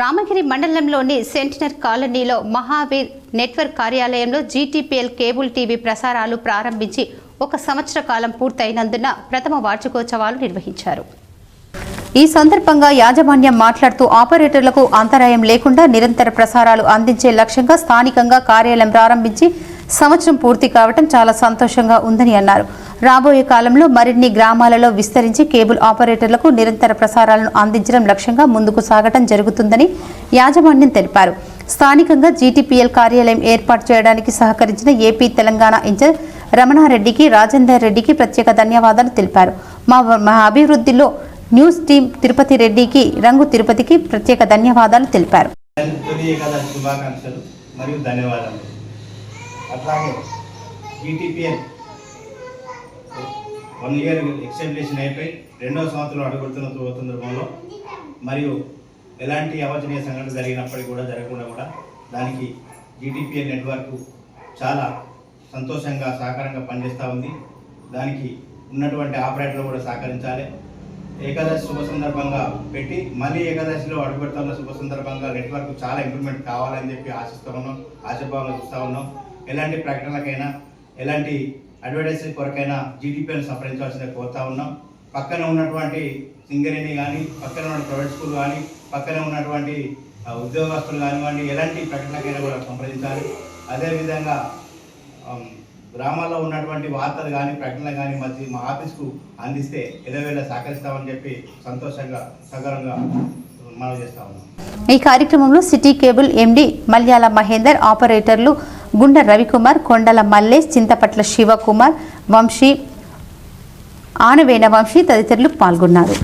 రామగిరి మండలంలోని సెంటినర్ కాలనీలో మహావీర్ నెట్వర్క్ కార్యాలయంలో జీటీపీఎల్ కేబుల్ టీవీ ప్రసారాలు ప్రారంభించి ఒక సంవత్సర కాలం పూర్తయినందున ప్రథమ వార్షికోత్సవాలు నిర్వహించారు. ఈ సందర్భంగా యాజమాన్యం మాట్లాడుతూ ఆపరేటర్లకు అంతరాయం లేకుండా నిరంతర ప్రసారాలు అందించే లక్ష్యంగా స్థానికంగా కార్యాలయం ప్రారంభించి సంవత్సరం పూర్తి కావటం చాలా సంతోషంగా ఉందని అన్నారు. రాబోయే కాలంలో మరిన్ని గ్రామాలలో విస్తరించి కేబుల్ ఆపరేటర్లకు నిరంతర ప్రసారాలను అందించడం లక్ష్యంగా ముందుకు సాగటం జరుగుతుందని యాజమాన్యం తెలిపారు. స్థానికంగా జీటీపీఎల్ కార్యాలయం ఏర్పాటు చేయడానికి సహకరించిన ఏపీ తెలంగాణ ఇన్ఛార్జ్ రమణారెడ్డికి రాజేందర్ రెడ్డికి ప్రత్యేక ధన్యవాదాలు తెలిపారు. మా మా అభివృద్ధిలో న్యూస్ టీం తిరుపతి రెడ్డికి రంగు తిరుపతికి ప్రత్యేక ధన్యవాదాలు తెలిపారు. మరియు ధన్యవాదాలు. అట్లాగే జీటీపీఎల్ వన్ ఇయర్ ఎక్స్టెంప్లేషన్ అయిపోయి రెండవ సంవత్సరం అడుగుతున్న సందర్భంలో మరియు ఎలాంటి అవాంఛనీయ సంఘటన జరిగినప్పటికీ కూడా జరగకుండా కూడా దానికి జీటీపీఎల్ నెట్వర్క్ చాలా సంతోషంగా సహకారంగా పనిచేస్తూ ఉంది. దానికి ఉన్నటువంటి ఆపరేటర్లు కూడా సహకరించాలి. ఏకాదశి శుభ సందర్భంగా పెట్టి మళ్ళీ ఏకాదశిలో అడుగుపెడుతున్న శుభ సందర్భంగా నెట్వర్క్ చాలా ఇంప్రూవ్మెంట్ కావాలని చెప్పి ఆశిస్తూ ఉన్నాం ఆశాభావంగా చూస్తూ ఉన్నాం. ఎలాంటి ప్రకటనలకైనా ఎలాంటి అడ్వర్టైజ్మెంట్ కొరకైనా జీడిపిఎల్ సంప్రదించాల్సిందే కోరుతా ఉన్నాం. పక్కన ఉన్నటువంటి సింగరేణి కానీ పక్కన ఉన్న ప్రైవేట్ స్కూల్ కానీ పక్కన ఉన్నటువంటి ఉద్యోగస్తులు కానివ్వండి ఎలాంటి ప్రకటనకైనా కూడా సంప్రదించాలి. అదేవిధంగా గ్రామాల్లో ఉన్నటువంటి వార్తలు కానీ ప్రకటనలు కానీ మధ్య మా ఆఫీస్కు అందిస్తే ఎలవేళ సహకరిస్తామని చెప్పి సంతోషంగా సగరంగా మనవి చేస్తా ఉన్నాం. ఈ కార్యక్రమంలో city cable MD Malyala Mahender ఆపరేటర్లు గుండ రవికుమార్ కొండల మల్లేష్ చింతపట్ల శివకుమార్ వంశీ ఆనవేణ వంశీ తదితరులు పాల్గొన్నారు.